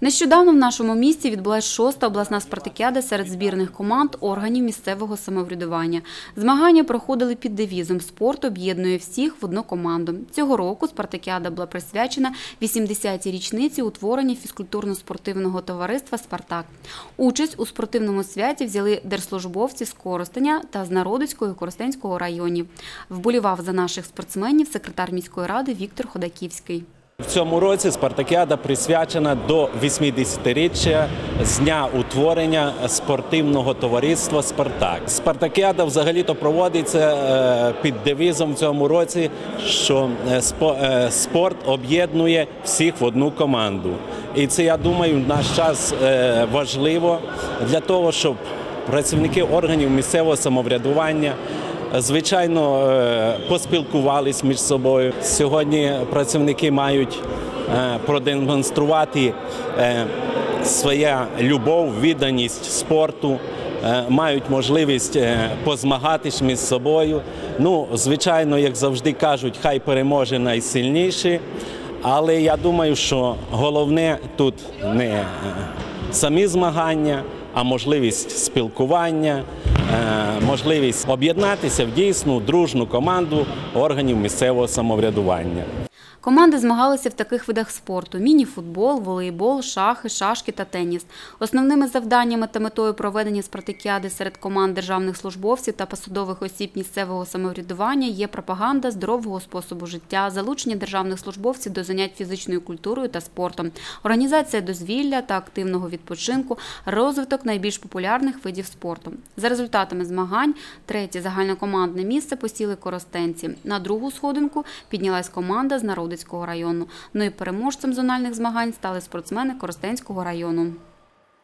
Нещодавно в нашому місті відбулася шоста обласна спартакіада серед збірних команд органів місцевого самоврядування. Змагання проходили під девізом «Спорт об'єднує всіх в одну команду». Цього року спартакіада була присвячена 80-й річниці утворення фізкультурно-спортивного товариства «Спартак». Участь у спортивному святі взяли держслужбовці з Коростеня та з Народицького і Коростенського районів. Вболівав за наших спортсменів секретар міської ради Віктор Ходаківський. В цьому році Спартакіада присвячена до 80-річчя з дня утворення спортивного товариства Спартак. Спартакіада взагалі-то проводиться е, під девізом в цьому році, що е, е, спорт об'єднує всіх в одну команду. І це, я думаю, в наш час важливо для того, щоб працівники органів місцевого самоврядування Звичайно, е, поспілкувались між собою. Сьогодні працівники мають е, продемонструвати е, своя любов, відданість спорту, мають можливість позмагатись між собою. Ну, звичайно, як завжди кажуть, хай переможе найсильніший. Але я думаю, що головне тут не самі змагання, а можливість спілкування, можливість об'єднатися в дійсну дружну команду органів місцевого самоврядування. Команди змагалися в таких видах спорту: міні-футбол, волейбол, шахи, шашки та теніс. Основними завданнями та метою проведення спартакіади серед команд державних службовців та посадових осіб місцевого самоврядування є пропаганда здорового способу життя, залучення державних службовців до занять фізичною культурою та спортом, організація дозвілля та активного відпочинку, розвиток найбільш популярних видів спорту. За результатами змагань третє загальнокомандне місце посіли коростенці. На другу сходинку піднялась команда з Народицького району. Ну і переможцем зональних змагань стали спортсмени Коростенського району.